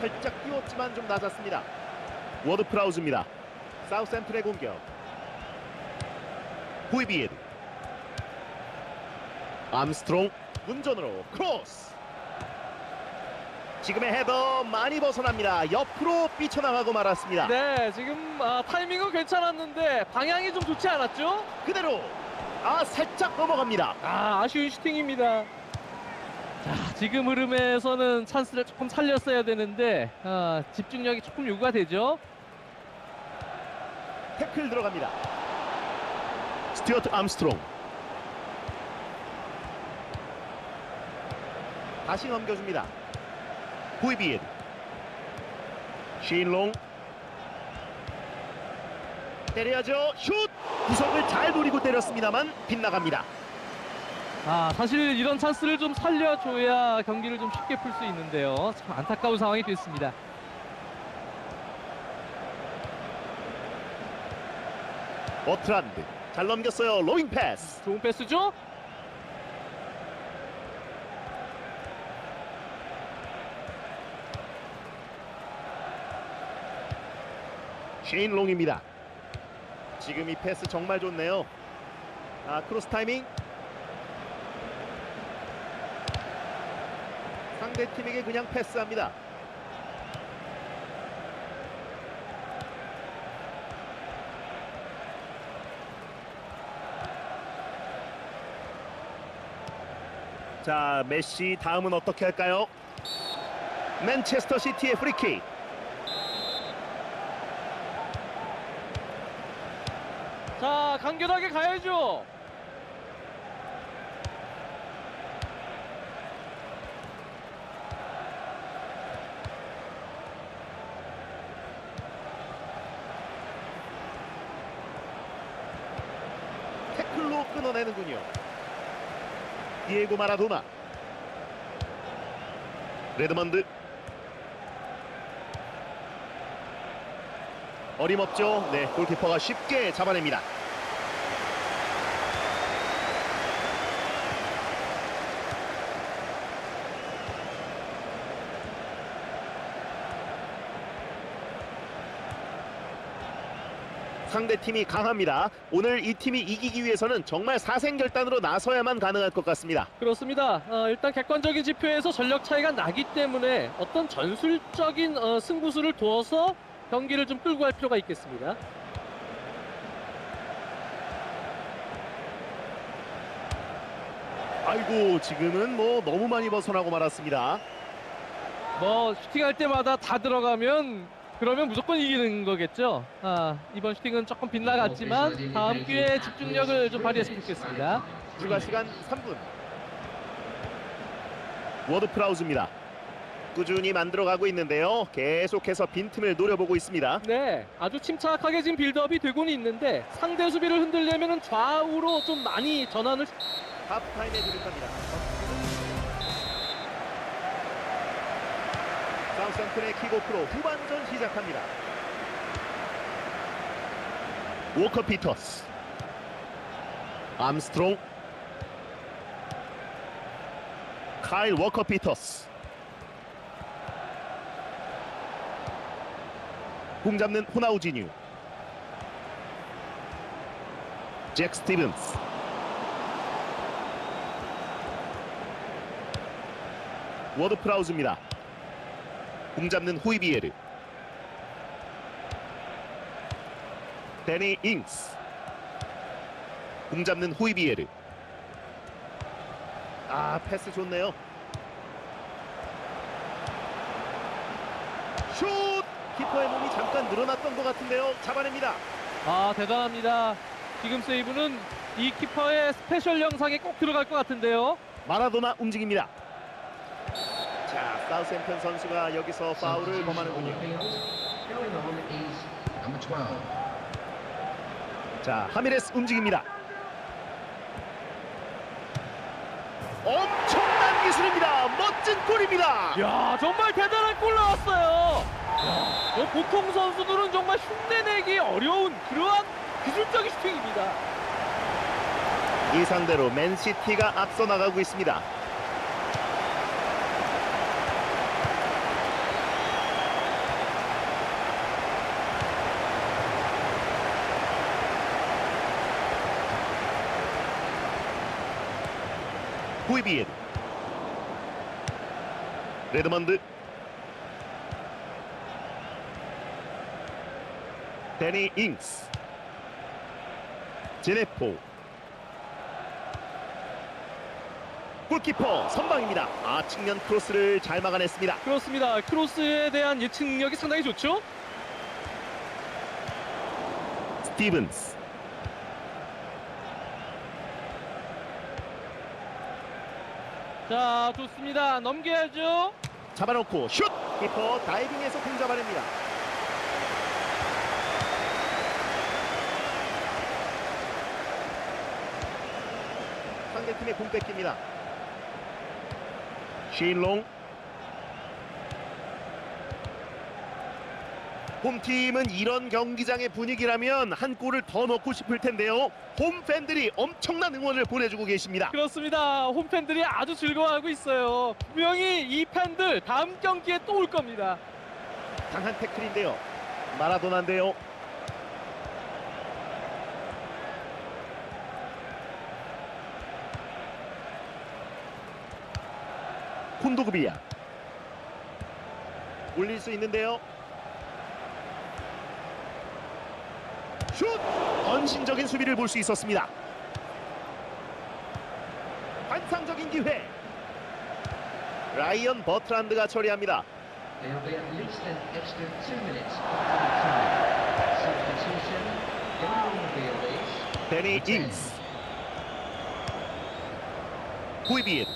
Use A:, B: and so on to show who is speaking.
A: 살짝 띄웠지만 좀 낮았습니다. 워드 프라우즈입니다. 사우샘튼의 공격. 후이비에드. 암스트롱 운전으로 크로스. 지금의 헤더 많이 벗어납니다. 옆으로 삐쳐나가고 말았습니다.
B: 네, 지금 아, 타이밍은 괜찮았는데 방향이 좀 좋지 않았죠?
A: 그대로 아 살짝 넘어갑니다.
B: 아, 아쉬운 슈팅입니다. 자, 지금 흐름에서는 찬스를 조금 살렸어야 되는데 아, 집중력이 조금 요구가 되죠.
A: 태클 들어갑니다. 스튜어트 암스트롱. 다시 넘겨줍니다. 후이비에드. 쉰롱. 때려야죠. 슛! 구석을 잘 노리고 때렸습니다만 빗나갑니다.
B: 아, 사실 이런 찬스를 좀 살려줘야 경기를 좀 쉽게 풀 수 있는데요. 참 안타까운 상황이 됐습니다.
A: 버트란드. 잘 넘겼어요. 로잉 패스.
B: 좋은 패스죠?
A: 쉐인 롱입니다. 지금 이 패스 정말 좋네요. 아 크로스 타이밍. 상대 팀에게 그냥 패스합니다. 자 메시 다음은 어떻게 할까요? 맨체스터 시티의 프리킥.
B: 자, 간결하게 가야죠.
A: 태클로 끊어내는군요. 디에고 마라도나. 레드먼드. 어림없죠. 네, 골키퍼가 쉽게 잡아냅니다. 상대 팀이 강합니다. 오늘 이 팀이 이기기 위해서는 정말 사생결단으로 나서야만 가능할 것 같습니다.
B: 그렇습니다. 어, 일단 객관적인 지표에서 전력 차이가 나기 때문에 어떤 전술적인 어, 승부수를 두어서 경기를 좀 끌고 갈 필요가 있겠습니다.
A: 아이고 지금은 뭐 너무 많이 벗어나고 말았습니다.
B: 뭐 슈팅할 때마다 다 들어가면 그러면 무조건 이기는 거겠죠. 아, 이번 슈팅은 조금 빗나갔지만 다음 기회에 집중력을 좀 발휘했으면 좋겠습니다.
A: 추가 시간 3분. 워드 프라우즈입니다. 꾸준히 만들어가고 있는데요. 계속해서 빈틈을 노려보고 있습니다.
B: 네, 아주 침착하게 지금 빌드업이 되고는 있는데 상대 수비를 흔들려면 좌우로 좀 많이 전환을
A: 하프타임에 진입합니다. 사우스햄튼의 킥오프로 후반전 시작합니다. 워커 피터스. 암스트롱. 카일 워커 피터스. 공 잡는 호나우지뉴. 잭 스티븐스. 워드 프라우즈입니다. 공 잡는 후이비에르. 데니 잉스. 공 잡는 후이비에르. 아 패스 좋네요. 슛! 키퍼의 몸이 잠깐 늘어났던 것 같은데요. 잡아냅니다.
B: 아 대단합니다. 지금 세이브는 이 키퍼의 스페셜 영상에 꼭 들어갈 것 같은데요.
A: 마라도나 움직입니다. 자, 사우샘턴 선수가 여기서 파울을 범하는군요.
C: Going on is number 12.
A: 자, 하미레스 움직입니다. 엄청난 기술입니다. 멋진 골입니다.
B: 야 정말 대단한 골 나왔어요. 야, 저 보통 선수들은 정말 흉내내기 어려운 그러한 기술적인 슈팅입니다.
A: 이 상대로 맨시티가 앞서 나가고 있습니다. 후이비엔. 레드먼드. 데니 잉스. 제네포. 골키퍼 선방입니다. 아 측면 크로스를 잘 막아냈습니다.
B: 그렇습니다. 크로스에 대한 예측 능력이 상당히 좋죠.
A: 스티븐스
B: 자, 좋습니다. 넘겨야죠.
A: 잡아놓고 슛 키퍼 다이빙해서 공 잡아냅니다 상대팀의 공 뺏깁니다 쉰롱 홈팀은 이런 경기장의 분위기라면 한 골을 더 넣고 싶을 텐데요 홈 팬들이 엄청난 응원을 보내주고 계십니다
B: 그렇습니다. 홈 팬들이 아주 즐거워하고 있어요. 분명히 이 팬들 다음 경기에 또 올 겁니다.
A: 강한 태클인데요. 마라도나인데요. 콘도그비아 올릴 수 있는데요. 슛! 헌신적인 수비를 볼 수 있었습니다. 환상적인 기회. 라이언 버트란드가 처리합니다. 데니 잉스 후이비엔